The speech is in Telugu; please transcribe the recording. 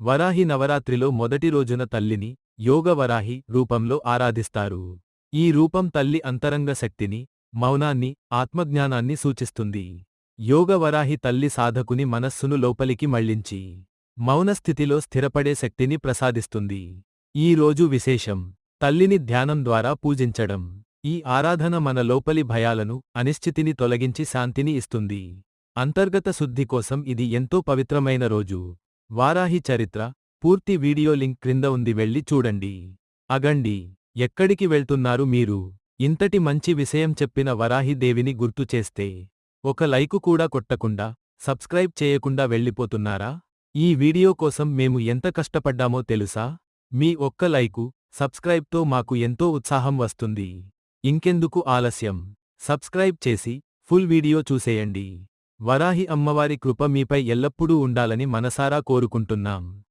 వరాహి నవరాత్రిలో మొదటి రోజున తల్లిని యోగ వరాహి రూపంలో ఆరాధిస్తారు. ఈ రూపం తల్లి అంతరంగ శక్తిని మౌనాన్ని ఆత్మజ్ఞానాన్ని సూచిస్తుంది. యోగ వరాహి తల్లి సాధకుని మనస్సును లోపలికి మళ్ళించి మౌనస్థితిలో స్థిరపడే శక్తిని ప్రసాదిస్తుంది. ఈ రోజు విశేషం తల్లిని ధ్యానం ద్వారా పూజించడం. ఈ ఆరాధన మన లోపలి భయాలను అనిశ్చితిని తొలగించి శాంతిని ఇస్తుంది. అంతర్గత శుద్ధి కోసం ఇది ఎంతో పవిత్రమైన రోజు. వారాహి చరిత్ర పూర్తి వీడియో లింక్ క్రింద ఉంది వెళ్ళి చూడండి. అగండి. ఎక్కడికి వెళ్తున్నారు మీరు? ఇంతటి మంచి విషయం చెప్పిన వరాహి దేవిని గుర్తు చేస్తే. ఒక లైకు కూడా కొట్టకుండా సబ్స్క్రైబ్ చేయకుండా వెళ్ళిపోతున్నారా? ఈ వీడియో కోసం మేము ఎంత కష్టపడ్డామో తెలుసా? మీ ఒక్క లైకు సబ్స్క్రైబ్తో మాకు ఎంతో ఉత్సాహం వస్తుంది. ఇంకెందుకు ఆలస్యం? సబ్స్క్రైబ్ చేసి ఫుల్ వీడియో చూసేయండి. వరాహి అమ్మవారి కృప మీపై ఎల్లప్పుడూ ఉండాలని మనసారా కోరుకుంటున్నాం.